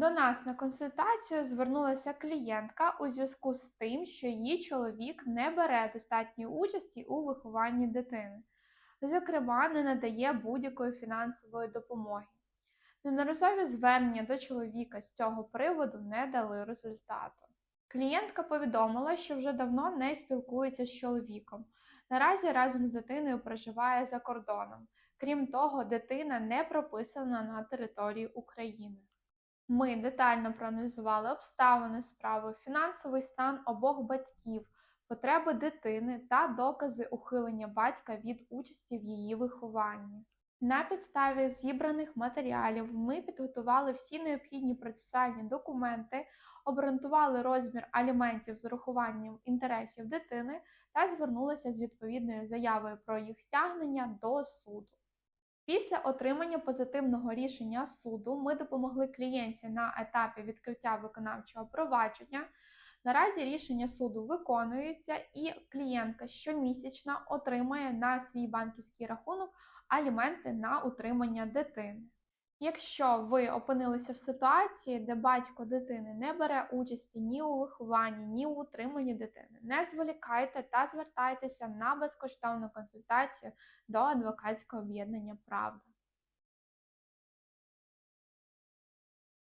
До нас на консультацію звернулася клієнтка у зв'язку з тим, що її чоловік не бере достатньої участі у вихованні дитини, зокрема, не надає будь-якої фінансової допомоги. Неодноразові звернення до чоловіка з цього приводу не дали результату. Клієнтка повідомила, що вже давно не спілкується з чоловіком. Наразі разом з дитиною проживає за кордоном. Крім того, дитина не прописана на території України. Ми детально проаналізували обставини справи, фінансовий стан обох батьків, потреби дитини та докази ухилення батька від участі в її вихованні. На підставі зібраних матеріалів ми підготували всі необхідні процесуальні документи, обґрунтували розмір аліментів з урахуванням інтересів дитини та звернулися з відповідною заявою про їх стягнення до суду. Після отримання позитивного рішення суду ми допомогли клієнті на етапі відкриття виконавчого провадження. Наразі рішення суду виконується, і клієнтка щомісячно отримає на свій банківський рахунок аліменти на утримання дитини. Якщо ви опинилися в ситуації, де батько дитини не бере участі ні у вихованні, ні у утриманні дитини, не зволікайте та звертайтеся на безкоштовну консультацію до адвокатського об'єднання Правда.